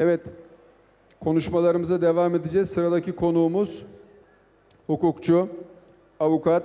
Evet, konuşmalarımıza devam edeceğiz. Sıradaki konuğumuz hukukçu, avukat,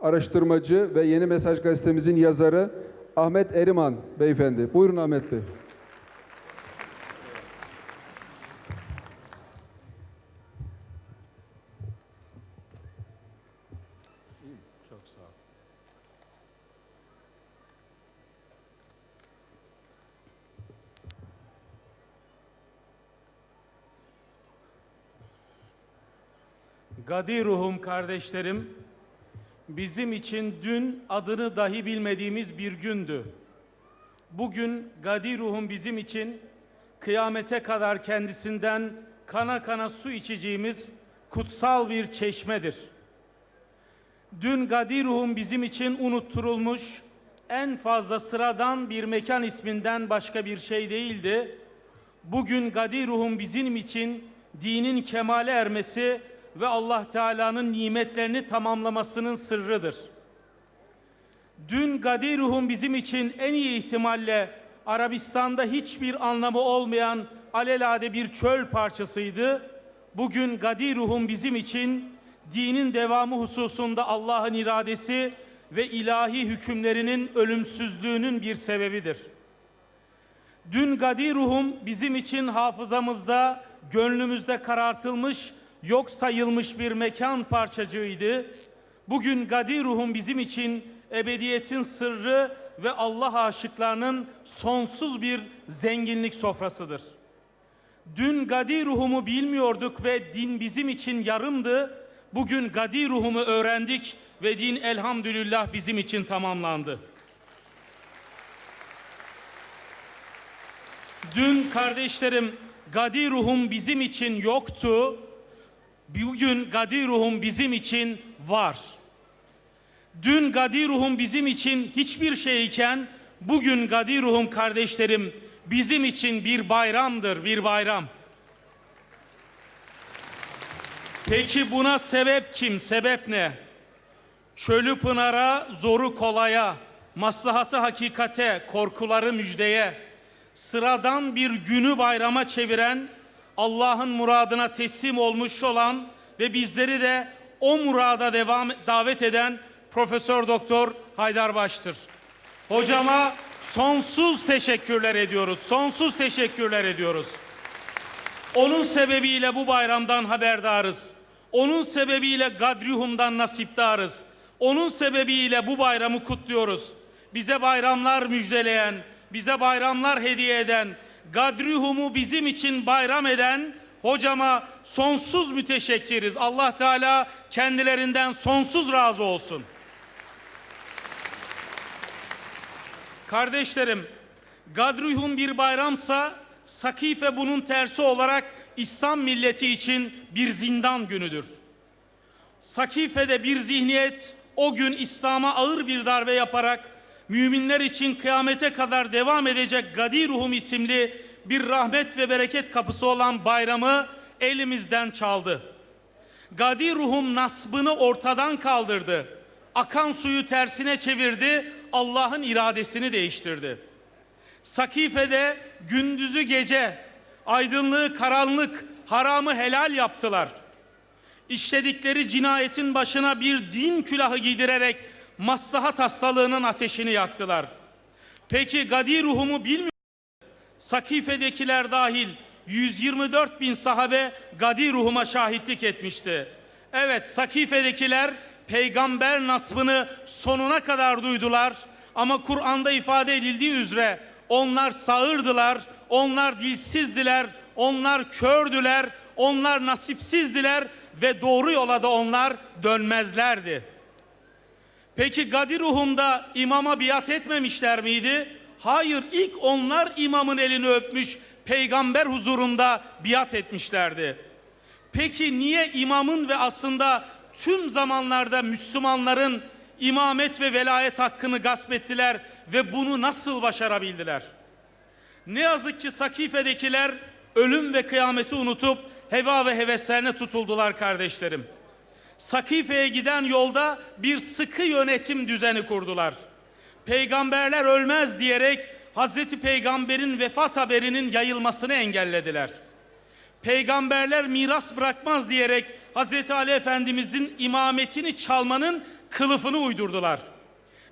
araştırmacı ve Yeni Mesaj gazetemizin yazarı Ahmet Eriman beyefendi. Buyurun Ahmet Bey. Gadi ruhum kardeşlerim, bizim için dün adını dahi bilmediğimiz bir gündü. Bugün Gadi ruhum bizim için kıyamete kadar kendisinden kana kana su içeceğimiz kutsal bir çeşmedir. Dün Gadi ruhum bizim için unutturulmuş, en fazla sıradan bir mekan isminden başka bir şey değildi. Bugün Gadi ruhum bizim için dinin kemale ermesi ve Allah Teala'nın nimetlerini tamamlamasının sırrıdır. Dün Gadi ruhum bizim için en iyi ihtimalle Arabistan'da hiçbir anlamı olmayan alelade bir çöl parçasıydı. Bugün Gadi ruhum bizim için dinin devamı hususunda Allah'ın iradesi ve ilahi hükümlerinin ölümsüzlüğünün bir sebebidir. Dün Gadi ruhum bizim için hafızamızda, gönlümüzde karartılmış, yok sayılmış bir mekan parçacığıydı. Bugün Gadi ruhum bizim için ebediyetin sırrı ve Allah aşıklarının sonsuz bir zenginlik sofrasıdır. Dün Gadi ruhumu bilmiyorduk ve din bizim için yarımdı. Bugün Gadi ruhumu öğrendik ve din elhamdülillah bizim için tamamlandı. Dün kardeşlerim Gadi ruhum bizim için yoktu. Bugün Gadi ruhum bizim için var. Dün Gadi ruhum bizim için hiçbir şeyken bugün Gadi ruhum kardeşlerim bizim için bir bayramdır, bir bayram. Peki buna sebep kim? Sebep ne? Çölü pınara, zoru kolaya, maslahatı hakikate, korkuları müjdeye, sıradan bir günü bayrama çeviren, Allah'ın muradına teslim olmuş olan ve bizleri de o murada devam davet eden Profesör Doktor Haydar Baş'tır. Hocama sonsuz teşekkürler ediyoruz. Sonsuz teşekkürler ediyoruz. Onun sebebiyle bu bayramdan haberdarız. Onun sebebiyle Gadrihum'dan nasiptarız. Onun sebebiyle bu bayramı kutluyoruz. Bize bayramlar müjdeleyen, bize bayramlar hediye eden, Gadrihum'u bizim için bayram eden hocama sonsuz müteşekkiriz. Allah Teala kendilerinden sonsuz razı olsun. Kardeşlerim, Gadrihum bir bayramsa Sakife bunun tersi olarak İslam milleti için bir zindan günüdür. Sakife'de bir zihniyet o gün İslam'a ağır bir darbe yaparak müminler için kıyamete kadar devam edecek Gadi Ruhum isimli bir rahmet ve bereket kapısı olan bayramı elimizden çaldı. Gadi Ruhum nasbını ortadan kaldırdı. Akan suyu tersine çevirdi, Allah'ın iradesini değiştirdi. Sakife'de gündüzü gece, aydınlığı karanlık, haramı helal yaptılar. İşledikleri cinayetin başına bir din külahı giydirerek maslahat hastalığının ateşini yaktılar. Peki Gadi ruhumu bilmiyor Sakife'dekiler dahil 124 bin sahabe Gadi ruhuma şahitlik etmişti. Evet Sakife'dekiler peygamber nasbını sonuna kadar duydular. Ama Kur'an'da ifade edildiği üzere onlar sağırdılar, onlar dilsizdiler, onlar kördüler, onlar nasipsizdiler ve doğru yola da onlar dönmezlerdi. Peki Gadi ruhunda imama biat etmemişler miydi? Hayır ilk onlar imamın elini öpmüş peygamber huzurunda biat etmişlerdi. Peki niye imamın ve aslında tüm zamanlarda Müslümanların imamet ve velayet hakkını gasp ettiler ve bunu nasıl başarabildiler? Ne yazık ki Sakife'dekiler ölüm ve kıyameti unutup heva ve heveslerine tutuldular kardeşlerim. Sakife'ye giden yolda bir sıkı yönetim düzeni kurdular. Peygamberler ölmez diyerek Hazreti Peygamber'in vefat haberinin yayılmasını engellediler. Peygamberler miras bırakmaz diyerek Hazreti Ali Efendimizin imametini çalmanın kılıfını uydurdular.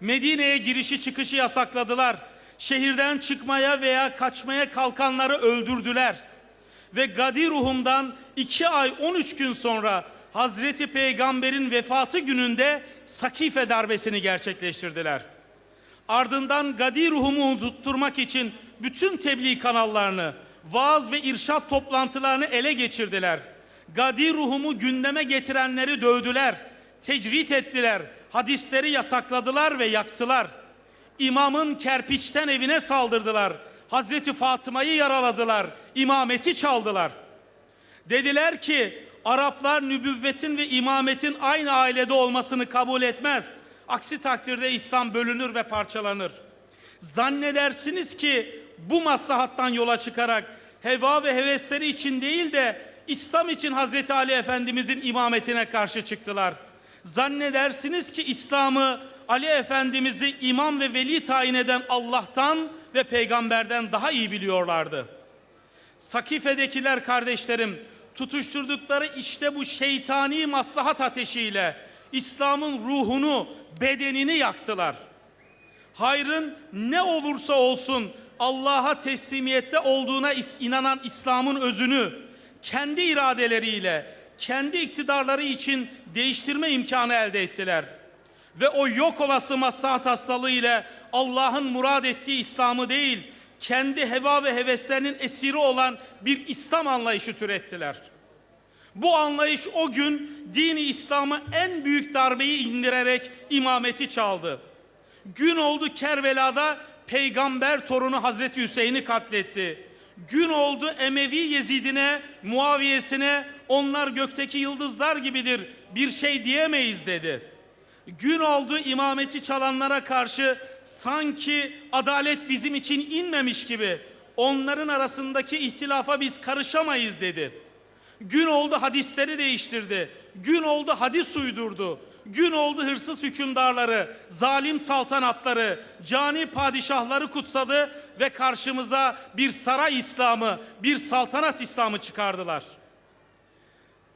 Medine'ye girişi çıkışı yasakladılar. Şehirden çıkmaya veya kaçmaya kalkanları öldürdüler. Ve Gadir Ruhum'dan iki ay 13 gün sonra Hazreti Peygamber'in vefatı gününde Sakife darbesini gerçekleştirdiler. Ardından Gadir Ruhum'u unutturmak için bütün tebliğ kanallarını, vaaz ve irşat toplantılarını ele geçirdiler. Gadir Ruhum'u gündeme getirenleri dövdüler, tecrit ettiler, hadisleri yasakladılar ve yaktılar. İmamın kerpiçten evine saldırdılar. Hazreti Fatıma'yı yaraladılar, imameti çaldılar. Dediler ki Araplar nübüvvetin ve imametin aynı ailede olmasını kabul etmez. Aksi takdirde İslam bölünür ve parçalanır. Zannedersiniz ki bu maslahattan yola çıkarak heva ve hevesleri için değil de İslam için Hazreti Ali Efendimizin imametine karşı çıktılar. Zannedersiniz ki İslam'ı Ali Efendimiz'i imam ve veli tayin eden Allah'tan ve peygamberden daha iyi biliyorlardı. Sakife'dekiler kardeşlerim tutuşturdukları işte bu şeytani maslahat ateşiyle İslam'ın ruhunu, bedenini yaktılar. Hayrın ne olursa olsun Allah'a teslimiyette olduğuna inanan İslam'ın özünü kendi iradeleriyle, kendi iktidarları için değiştirme imkanı elde ettiler. Ve o yok olası maslahat hastalığı ile Allah'ın murad ettiği İslam'ı değil, kendi heva ve heveslerinin esiri olan bir İslam anlayışı türettiler. Bu anlayış o gün dini İslam'a en büyük darbeyi indirerek imameti çaldı. Gün oldu Kerbela'da peygamber torunu Hazreti Hüseyin'i katletti. Gün oldu Emevi Yezidine, Muaviye'sine onlar gökteki yıldızlar gibidir bir şey diyemeyiz dedi. Gün oldu imameti çalanlara karşı sanki adalet bizim için inmemiş gibi onların arasındaki ihtilafa biz karışamayız dedi. Gün oldu hadisleri değiştirdi. Gün oldu hadis uydurdu. Gün oldu hırsız hükümdarları, zalim saltanatları, cani padişahları kutsadı ve karşımıza bir saray İslamı, bir saltanat İslamı çıkardılar.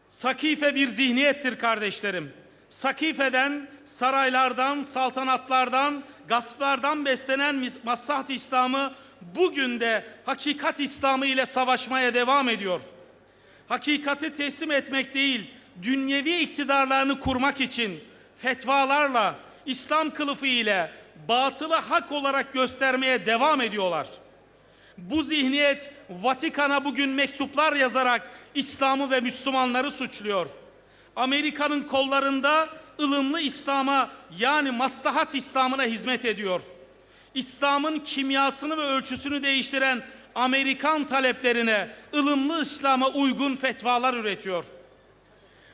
Sakife bir zihniyettir kardeşlerim. Sakife'den, saraylardan, saltanatlardan, gasplardan beslenen maslahat İslamı bugün de hakikat İslamı ile savaşmaya devam ediyor. Hakikati teslim etmek değil, dünyevi iktidarlarını kurmak için fetvalarla, İslam kılıfı ile batılı hak olarak göstermeye devam ediyorlar. Bu zihniyet Vatikan'a bugün mektuplar yazarak İslam'ı ve Müslümanları suçluyor. Amerika'nın kollarında ılımlı İslam'a yani maslahat İslam'ına hizmet ediyor. İslam'ın kimyasını ve ölçüsünü değiştiren Amerikan taleplerine ılımlı İslam'a uygun fetvalar üretiyor.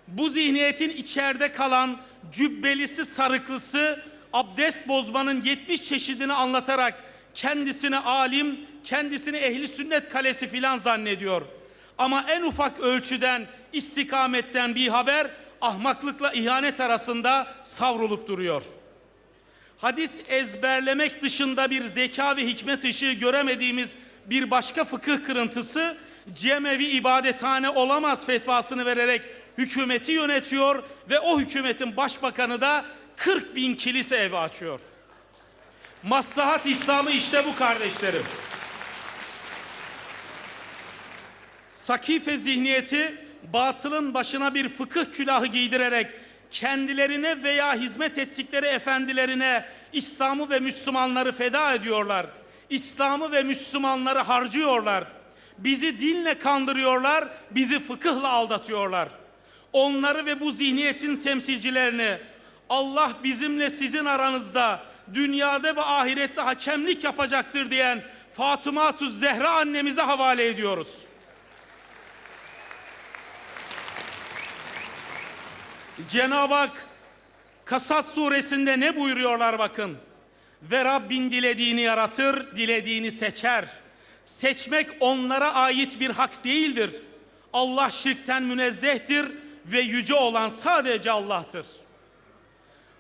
Bu zihniyetin içeride kalan cübbelisi sarıklısı abdest bozmanın 70 çeşidini anlatarak kendisini alim, kendisini ehli sünnet kalesi filan zannediyor. Ama en ufak ölçüden, istikametten bir haber ahmaklıkla ihanet arasında savrulup duruyor. Hadis ezberlemek dışında bir zeka ve hikmet ışığı göremediğimiz bir başka fıkıh kırıntısı Cemevi ibadethane olamaz fetvasını vererek hükümeti yönetiyor ve o hükümetin başbakanı da 40 bin kilise evi açıyor. Maslahat İslam'ı işte bu kardeşlerim. Sakife zihniyeti batılın başına bir fıkıh külahı giydirerek kendilerine veya hizmet ettikleri efendilerine İslam'ı ve Müslümanları feda ediyorlar. İslam'ı ve Müslümanları harcıyorlar. Bizi dinle kandırıyorlar, bizi fıkıhla aldatıyorlar. Onları ve bu zihniyetin temsilcilerini Allah bizimle sizin aranızda dünyada ve ahirette hakemlik yapacaktır diyen Fatıma Zehra annemize havale ediyoruz. Cenab-ı Hak Kasas suresinde ne buyuruyorlar bakın. Ve Rabbin dilediğini yaratır, dilediğini seçer. Seçmek onlara ait bir hak değildir. Allah şirkten münezzehtir ve yüce olan sadece Allah'tır.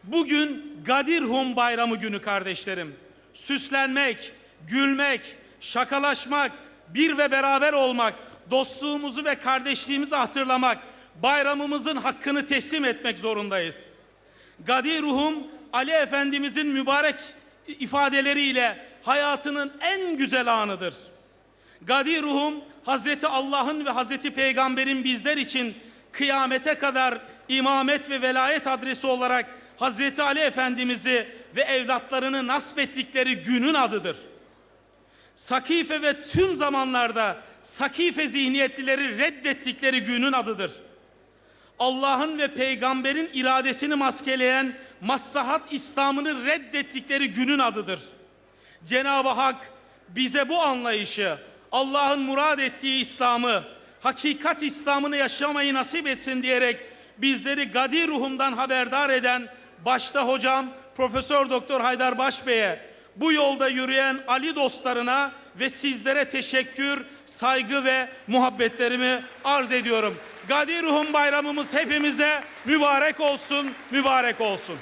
Bugün Gadir Hum bayramı günü kardeşlerim. Süslenmek, gülmek, şakalaşmak, bir ve beraber olmak, dostluğumuzu ve kardeşliğimizi hatırlamak, bayramımızın hakkını teslim etmek zorundayız. Gadi ruhum Ali Efendimizin mübarek ifadeleriyle hayatının en güzel anıdır. Gadi ruhum Hazreti Allah'ın ve Hazreti Peygamber'in bizler için kıyamete kadar imamet ve velayet adresi olarak Hazreti Ali Efendimiz'i ve evlatlarını nasip ettikleri günün adıdır. Sakife ve tüm zamanlarda Sakife zihniyetlileri reddettikleri günün adıdır. Allah'ın ve peygamberin iradesini maskeleyen maslahat İslam'ını reddettikleri günün adıdır. Cenab-ı Hak bize bu anlayışı, Allah'ın murad ettiği İslam'ı, hakikat İslam'ını yaşamayı nasip etsin diyerek bizleri gadi ruhumdan haberdar eden başta hocam Profesör Doktor Haydar Başbey'e, bu yolda yürüyen Ali dostlarına ve sizlere teşekkür, saygı ve muhabbetlerimi arz ediyorum. Gadi Ruhum bayramımız hepimize mübarek olsun, mübarek olsun.